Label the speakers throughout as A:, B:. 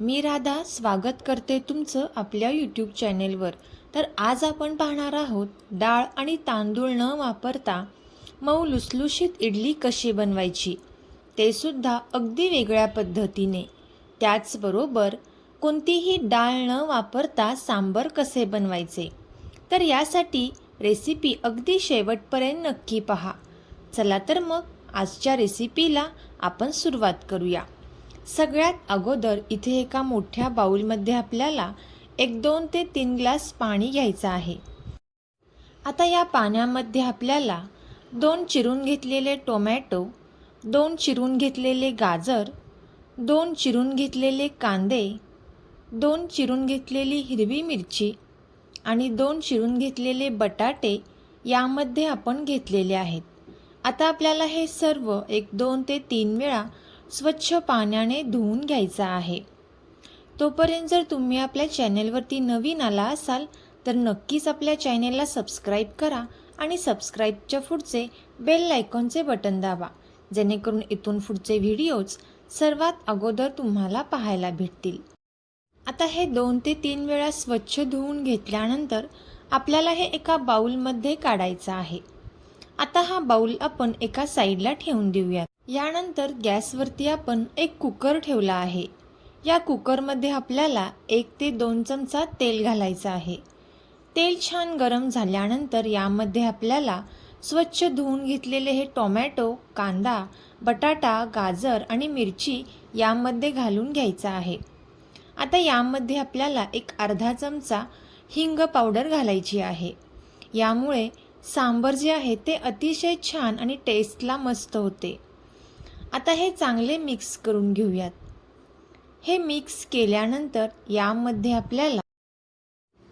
A: मी राधा स्वागत करते तुमचं आपल्या यूट्यूब चॅनेलवर तर आज आपण पाहणार आहोत डाळ आणि तांदूळ न वापरता मऊ लुसलुशीत इडली कशी बनवायची? ते सुद्धा अगदी वेगळ्या पद्धतीने. त्याचबरोबर कोणतीही डाळ न वापरता सांबर कसे बनवायचे? तर यासाठी रेसिपी अगदी शेवटपर्यंत नक्की पहा. चला तर मग आजच्या रेसिपीला आपण सुरुवात करूया. सगळ्यात अगोदर इथे एका मोठ्या बाऊलमध्ये आपल्याला एक दोन ते तीन ग्लास पाणी घ्यायचं आहे. आता या पाण्यामध्ये आपल्याला दोन चिरून घेतलेले टोमॅटो दोन चिरून घेतलेले गाजर दोन चिरून घेतलेले कांदे दोन चिरून घेतलेली हिरवी मिरची आणि दोन चिरून घेतलेले बटाटे यामध्ये आपण घेतलेले आहेत. आता आपल्याला हे सर्व एक दोन ते तीन वेळा स्वच्छ पाण्याने धुवून घ्यायचं आहे. तोपर्यंत जर तुम्ही आपल्या चॅनेलवरती नवीन आला असाल तर नक्कीच आपल्या चॅनेलला सबस्क्राईब करा आणि सबस्क्राईबच्या पुढचे बेल आयकॉनचे बटन दाबा जेणेकरून इथून पुढचे व्हिडिओज सर्वात अगोदर तुम्हाला पाहायला भेटतील. आता हे दोन ते तीन वेळा स्वच्छ धुवून घेतल्यानंतर आपल्याला हे एका बाउलमध्ये काढायचं आहे. आता हा बाउल आपण एका साईडला ठेवून देऊयात. यानंतर गॅसवरती आपण एक कुकर ठेवला आहे. या कुकरमध्ये आपल्याला एक ते दोन चमचा तेल घालायचं आहे. तेल छान गरम झाल्यानंतर यामध्ये आपल्याला स्वच्छ धुवून घेतलेले हे टोमॅटो कांदा बटाटा गाजर आणि मिरची यामध्ये घालून घ्यायचं आहे. आता यामध्ये आपल्याला एक अर्धा चमचा हिंग पावडर घालायची आहे. यामुळे सांबर जे आहे ते अतिशय छान आणि टेस्टला मस्त होते. आता हे चांगले मिक्स करून घेऊयात. हे मिक्स केल्यानंतर यामध्ये आपल्याला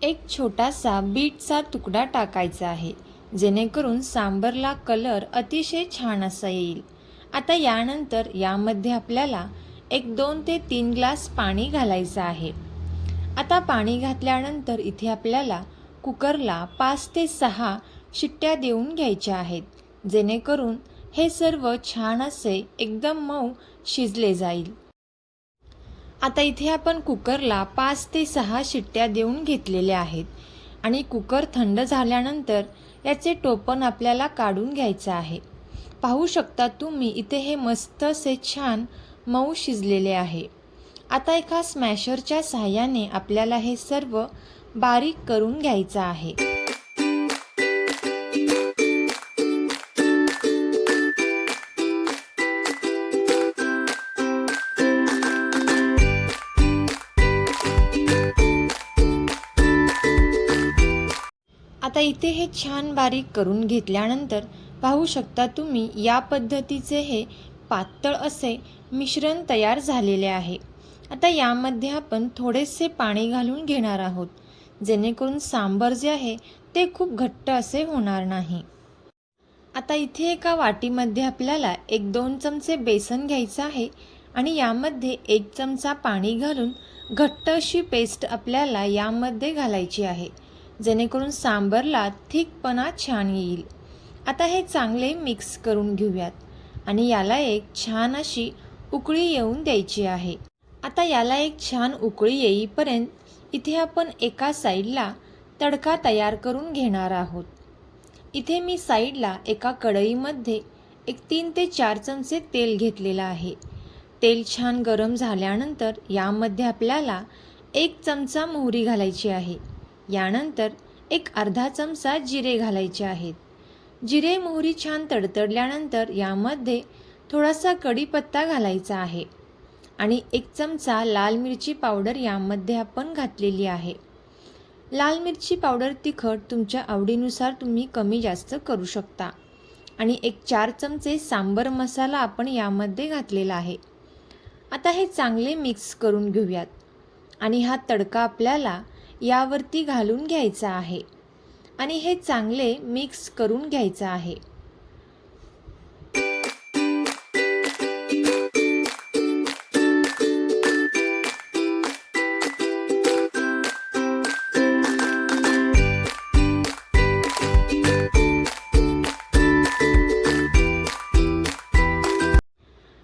A: एक छोटासा बीटचा तुकडा टाकायचा आहे जेणेकरून सांबरला कलर अतिशय छान असा येईल. आता यानंतर यामध्ये आपल्याला एक दोन ते तीन ग्लास पाणी घालायचं आहे. आता पाणी घातल्यानंतर इथे आपल्याला कुकरला पाच ते सहा शिट्ट्या देऊन घ्यायच्या आहेत जेणेकरून हे सर्व छान असे एकदम मऊ शिजले जाईल. आता इथे आपण कुकरला पाच ते सहा शिट्ट्या देऊन घेतलेल्या आहेत आणि कुकर थंड झाल्यानंतर याचे टोपण आपल्याला काढून घ्यायचं आहे. पाहू शकता तुम्ही इथे हे मस्त असे छान मऊ शिजलेले आहे. आता एका स्मॅशरच्या सहाय्याने आपल्याला हे सर्व बारीक करून घ्यायचं आहे. आता इथे हे छान बारीक करून घेतल्यानंतर पाहू शकता तुम्ही या पद्धतीचे हे पातळ असे मिश्रण तयार झालेले आहे. आता यामध्ये आपण थोडेसे पाणी घालून घेणार आहोत जेणेकरून सांबर जे आहे ते खूप घट्ट असे होणार नाही. आता इथे एका वाटीमध्ये आपल्याला एक दोन चमचे बेसन घ्यायचं आहे आणि यामध्ये एक चमचा पाणी घालून घट्ट अशी पेस्ट आपल्याला यामध्ये घालायची आहे. जेणेकरून सांबरला थिकपणा छान येईल. आता हे चांगले मिक्स करून घेऊयात आणि याला एक छान अशी उकळी येऊन द्यायची आहे. आता याला एक छान उकळी येईपर्यंत इथे आपण एका साईडला तडका तयार करून घेणार आहोत. इथे मी साईडला एका कढईमध्ये एक तीन ते चार चमचे तेल घेतलेलं आहे. तेल छान गरम झाल्यानंतर यामध्ये आपल्याला एक चमचा मोहरी घालायची आहे. यानंतर एक अर्धा चमचा जिरे घालायचे आहेत. जिरे मोहरी छान तडतडल्यानंतर यामध्ये थोडासा कढीपत्ता घालायचा आहे आणि एक चमचा लाल मिरची पावडर यामध्ये आपण घातलेली आहे. लाल मिरची पावडर तिखट तुमच्या आवडीनुसार तुम्ही कमी जास्त करू शकता आणि एक चार चमचे सांबर मसाला आपण यामध्ये घातलेला आहे. आता हे चांगले मिक्स करून घेऊयात आणि हा तडका आपल्याला यावरती घालून घ्यायचा आहे. आणि हे चांगले मिक्स करून घ्यायचं आहे.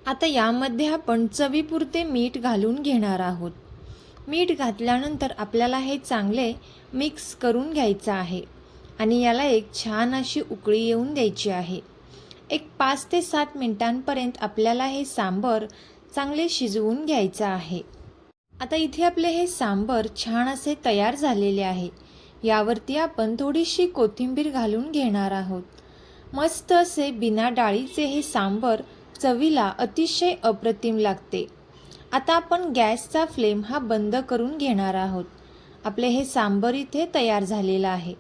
A: आता यामध्ये आपण चवीपुरते मीठ घालून घेणार आहोत. मीठ घातल्यानंतर आपल्याला हे चांगले मिक्स करून घ्यायचं आहे आणि याला एक छान अशी उकळी येऊन द्यायची आहे. एक पाच ते सात मिनिटांपर्यंत आपल्याला हे सांबर चांगले शिजवून घ्यायचं आहे. आता इथे आपले हे सांबर छान असे तयार झालेले आहे. यावरती आपण थोडीशी कोथिंबीर घालून घेणार आहोत. मस्त असे बिना डाळीचे हे सांबर चवीला अतिशय अप्रतिम लागते. आता आपण गॅसचा फ्लेम हा बंद करून घेणार आहोत. आपले हे सांबर इथे तयार झालेलं आहे.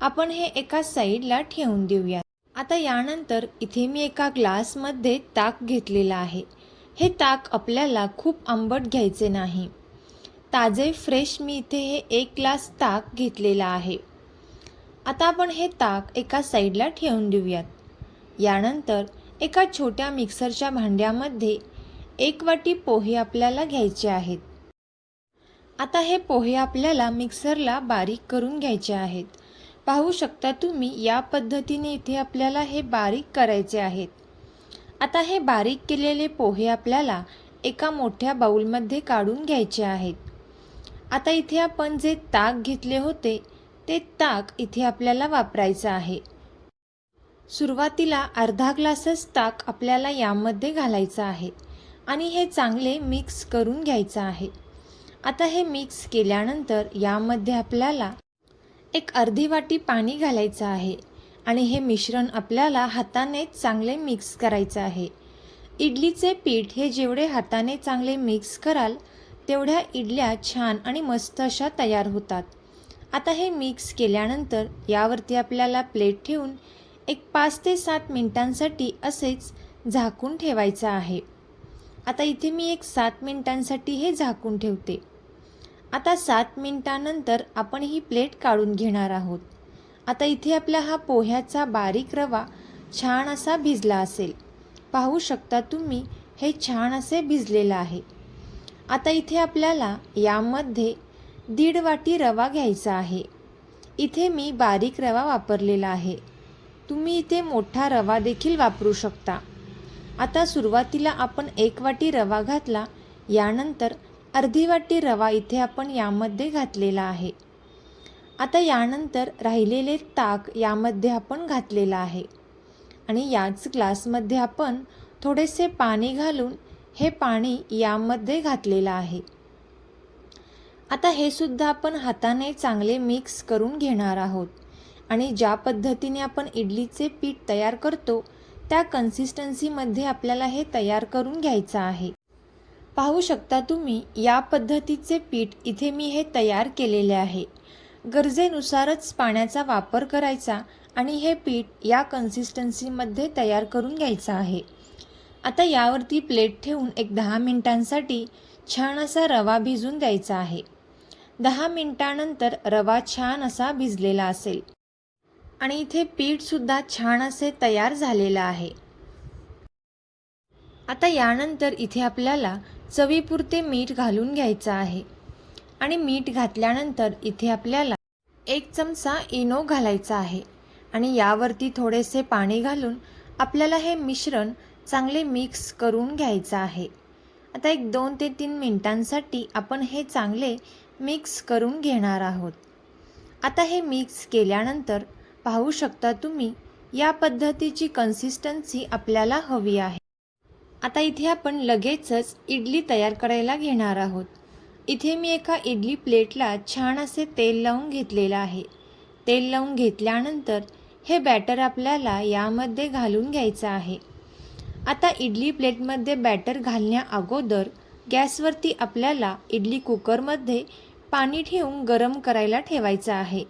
A: आपण हे एका साईडला ठेवून देऊया. आता यानंतर इथे मी एका ग्लासमध्ये ताक घेतलेलं आहे. हे ताक आपल्याला खूप आंबट घ्यायचे नाही. ताजे फ्रेश मी इथे हे एक ग्लास ताक घेतलेला आहे. आता आपण हे ताक एका साईडला ठेवून देऊयात. यानंतर एका छोट्या मिक्सरच्या भांड्यामध्ये एक वाटी पोहे आपल्याला घ्यायचे आहेत. आता हे पोहे आपल्याला मिक्सरला बारीक करून घ्यायचे आहेत. पाहू शकता तुम्ही या पद्धतीने इथे आपल्याला हे बारीक करायचे आहेत. आता हे बारीक केलेले पोहे आपल्याला एका मोठ्या बाऊलमध्ये काढून घ्यायचे आहेत. आता इथे आपण जे ताक घेतले होते ते ताक इथे आपल्याला वापरायचं आहे. सुरुवातीला अर्धा ग्लासच ताक आपल्याला यामध्ये घालायचं आहे. आणि हे चांगले मिक्स करून घ्यायचं आहे. आता हे मिक्स केल्यानंतर यामध्ये आपल्याला एक अर्धी वाटी पाणी घालायचं आहे आणि हे मिश्रण आपल्याला हाताने चांगले मिक्स करायचं आहे. इडलीचे पीठ हे जेवढे हाताने चांगले मिक्स कराल तेवढ्या इडल्या छान आणि मस्त अशा तयार होतात. आता हे मिक्स केल्यानंतर यावरती आपल्याला प्लेट ठेवून एक पाच ते सात मिनिटांसाठी असेच झाकून ठेवायचं आहे. आता इथे मी एक सात मिनिटांसाठी हे झाकून ठेवते. आता सात मिनिटानंतर आपण ही प्लेट काढून घेणार आहोत. आता इथे आपला हा पोह्याचा बारीक रवा छान असा भिजला असेल. पाहू शकता तुम्ही हे छान असे भिजलेलं आहे. आता इथे आपल्याला यामध्ये दीड वाटी रवा घ्यायचा आहे. इथे मी बारीक रवा वापरलेला आहे. तुम्ही इथे मोठा रवा देखील वापरू शकता. आता सुरुवातीला आपण एक वाटी रवा घातला यानंतर अर्धी वाटी रवा इथे आपण यामध्ये घातलेला आहे. आता यानंतर राहिलेले ताक यामध्ये आपण घातलेलं आहे. आणि याच ग्लासमध्ये आपण थोडेसे पाणी घालून हे पाणी यामध्ये घातलेलं आहे. आता हे सुद्धा आपण हाताने चांगले मिक्स करून घेणार आहोत. आणि ज्या पद्धतीने आपण इडलीचे पीठ तयार करतो त्या कन्सिस्टन्सीमध्ये आपल्याला हे तयार करून घ्यायचं आहे. पाहू शकता तुम्ही या पद्धतीचे पीठ इथे मी हे तयार केलेले आहे. गरजेनुसारच पाण्याचा वापर करायचा आणि हे पीठ या कन्सिस्टन्सीमध्ये तयार करून घ्यायचं आहे. आता यावरती प्लेट ठेवून एक दहा मिनिटांसाठी छान असा रवा भिजून द्यायचा आहे. दहा मिनिटानंतर रवा छान असा भिजलेला असेल. आणि इथे पीठसुद्धा छान असे तयार झालेलं आहे. आता यानंतर इथे आपल्याला चवीपुरते मीठ घालून घ्यायचं आहे. आणि मीठ घातल्यानंतर इथे आपल्याला एक चमचा इनो घालायचा आहे. आणि यावरती थोडेसे पाणी घालून आपल्याला हे मिश्रण चांगले मिक्स करून घ्यायचं आहे. आता एक दोन ते तीन मिनिटांसाठी आपण हे चांगले मिक्स करून घेणार आहोत. आता हे मिक्स केल्यानंतर पाहू शकता तुम्ही या पद्धतीची कन्सिस्टन्सी आपल्याला हवी आहे. आता इथे आपण लगेचच इडली तयार करायला घेणार आहोत. इथे मी एका इडली प्लेटला छान असे तेल लावून घेतलेलं आहे. तेल लावून घेतल्यानंतर हे बॅटर आपल्याला यामध्ये घालून घ्यायचं आहे. आता इडली प्लेटमध्ये बॅटर घालण्या अगोदर गॅसवरती आपल्याला इडली कुकरमध्ये पाणी ठेवून गरम करायला ठेवायचं आहे.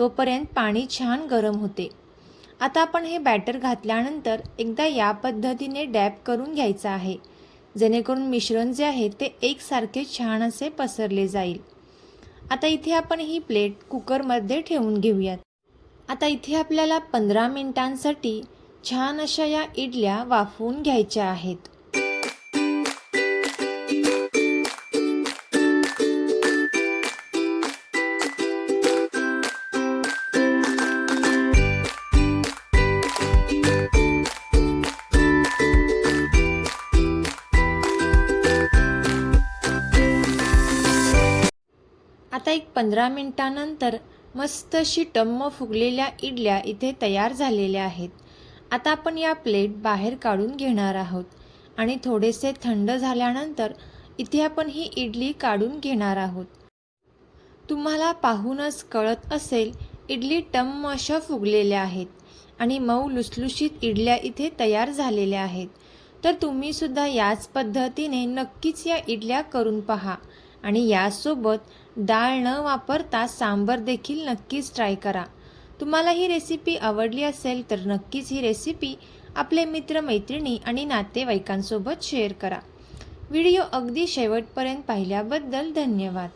A: तोपर्यंत पाणी छान गरम होते. आता आपण हे बॅटर घातल्यानंतर एकदा या पद्धतीने डॅप करून घ्यायचं आहे. जेणेकरून मिश्रण जे आहे ते एकसारखे छान असे पसरले जाईल. आता इथे आपण ही प्लेट कुकरमध्ये ठेवून घेऊयात. आता इथे आपल्याला पंधरा मिनिटांसाठी छान अशा या इडल्या वाफवून घ्यायच्या आहेत. पंधरा मिनटानंतर मस्त अशी टम्म फुगलेल्या इडल्या इथे तयार झालेल्या आहेत. आता आपण या प्लेट बाहेर काढून घेणार आहोत आणि थोडेसे थंड झाल्यानंतर इथे आपण ही इडली काढून घेणार आहोत. तुम्हाला पाहूनच कळत असेल इडली टम्म अशा फुगलेल्या आहेत आणि मऊ लुसलुशीत इडल्या इथे तयार झालेल्या आहेत. तर तुम्हीसुद्धा याच पद्धतीने नक्कीच या इडल्या करून पहा. आणि यासोबत डाळ न वापरता सांबर देखील नक्कीच ट्राय करा. तुम्हाला ही रेसिपी आवडली असेल तर नक्कीच ही रेसिपी आपले मित्रमैत्रिणी आणि नातेवाईकांसोबत शेअर करा. व्हिडिओ अगदी शेवटपर्यंत पाहिल्याबद्दल धन्यवाद.